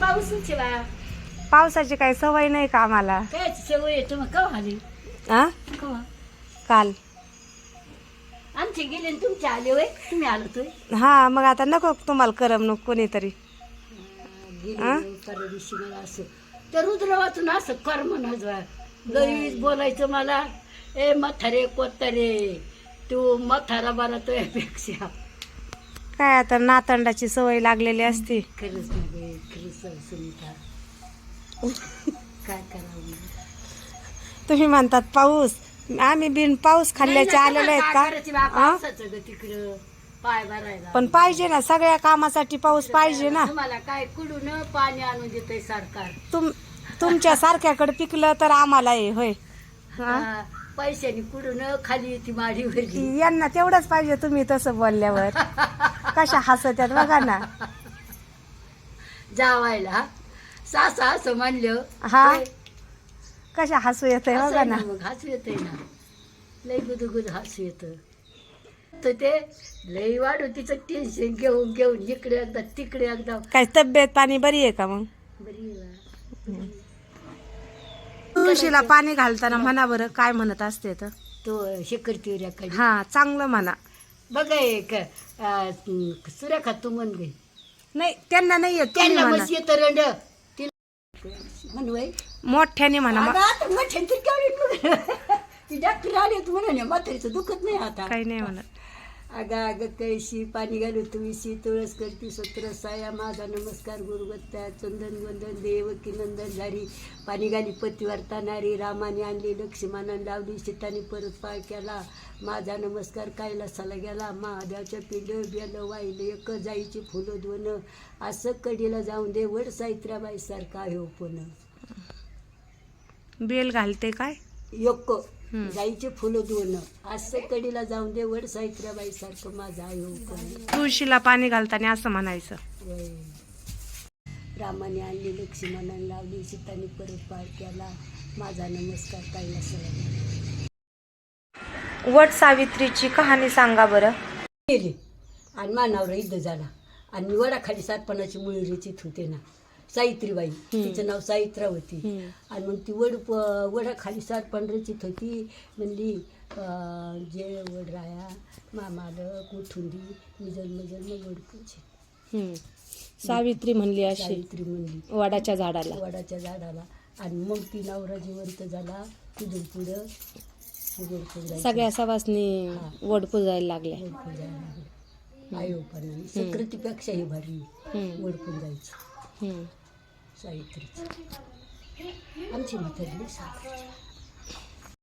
पाऊसच आहे बा पावसाची काही सवय नाही का आम्हाला? काय सवय आहे? तुम्ही कवा आली? आ? काल. आमचे गेले आणि तुमचे आले होय? तुम्ही आलो तोय हा मग आता नको तुम्हाला करमणूक कोणीतरी. गेले परवा दिवशी मला असं तर रुद्र वाचून असं कर म्हणत बा. लईच बोलायचं मला. ए म्हातारे कोतारे तू म्हातारा बरा तो यापेक्षा. काय आता नातंडाची सवय लागलेली असती. खरंच नाही खरंच सुनीता. काय करावं तुम्ही म्हणतात पाऊस. आम्ही बिन पाऊस खाल्ल्याचे आलेले आहेत का? आ? पावसाचं ग तिकडं. पाय भरायला. पण पाहिजे ना सगळ्या कामासाठी पाऊस पाहिजे ना. तुम्हाला काय कुडून पाणी आणून देतंय सरकार? तुम तुमच्या सारख्याकडे पिकलं तर आम्हाला हे होय. हा? हा, पैशाने कुडून खाली येते माडीवर यांना तेवढंच पाहिजे तुम्ही तसं बोलल्यावर. कशा हसत्यात बघा ना. जावायला. सासा असं म्हणलं हा? कशा हसू येतंय असं बघा आहे ना. ना मग हसू येतंय ना. लय गुदगुद हसू येतं. तर ते लय वाढू तिचं टेन्शन घेऊन घेऊन इकडे एकदा तिकडे एकदा. काय तब्येत पाणी बरी आहे का मग? बरी आहे बा. तुळशीला पाणी घालताना म्हणा बरं काय म्हणत असते तर? तो एखादी हा चांगलं म्हणा. बघा एक सुरेखा तू म्हण गई नाही त्यांना नाही येत तुम्ही त्यांना म्हणा. बस येतं रंड. तिला म्हण बाई. मोठ्याने म्हणा आता मग केवढी ती डॉक्टर आली तू म्हणे म्हातारीचं दुखत नाही आता. काही नाही म्हणत. अगं अगं कैशी पाणी घालू तुळशी तुळस करती सत्र साया माझा नमस्कार गुरुगत्ता चंदन वंदन देव की नंदन झारी पाणी घाली पतीवर तानारी रामाने आणली लक्ष्मणाने लावली सीताने परत पाय केला माझा नमस्कार कैलासाला गेला महादेवच्या पिंड बेल वाहिले एक जाईची फुलं दोन असं कडीला जाऊन दे वड सावित्र्याबाई सारखा आहे पण बेल घालते काय एक. जाईचे फुलं दोन असं कडीला जाऊन दे वड सावित्र्याबाई सारखं माझा पण तुळशीला पाणी घालताना असं म्हणायचं. रामाने आणली लक्ष्मणाने लावली सीताने परत पार केला. माझा नमस्कार कायला सगळं वट सावित्रीची कहाणी सांगा बरं. गेले आणि मानावर युद्ध झाला. आणि वडाखाली सातपणाची मुळी रचित होते ना. सावित्रीबाई. तिचं नाव सावित्रा होती आणि मग ती वड वडाखाली सातपण रचित होती. म्हणली जे वड राया मामालक उठुंदी मी जन्म जन्म वड पूजे सावित्री म्हणली अशी. सावित्री म्हणली. वडाच्या झाडाला. वडाच्या झाडाला. आणि मग ती नवरा जिवंत झाला. तिथून पुढं. सगळ्या सवासनी वड पुजायला लागल्या. लागली. आयोपणाने संक्रांतीपेक्षाही भारी. वड पूजायची. सावित्रीची आमची म्हातारी लई सांगायची.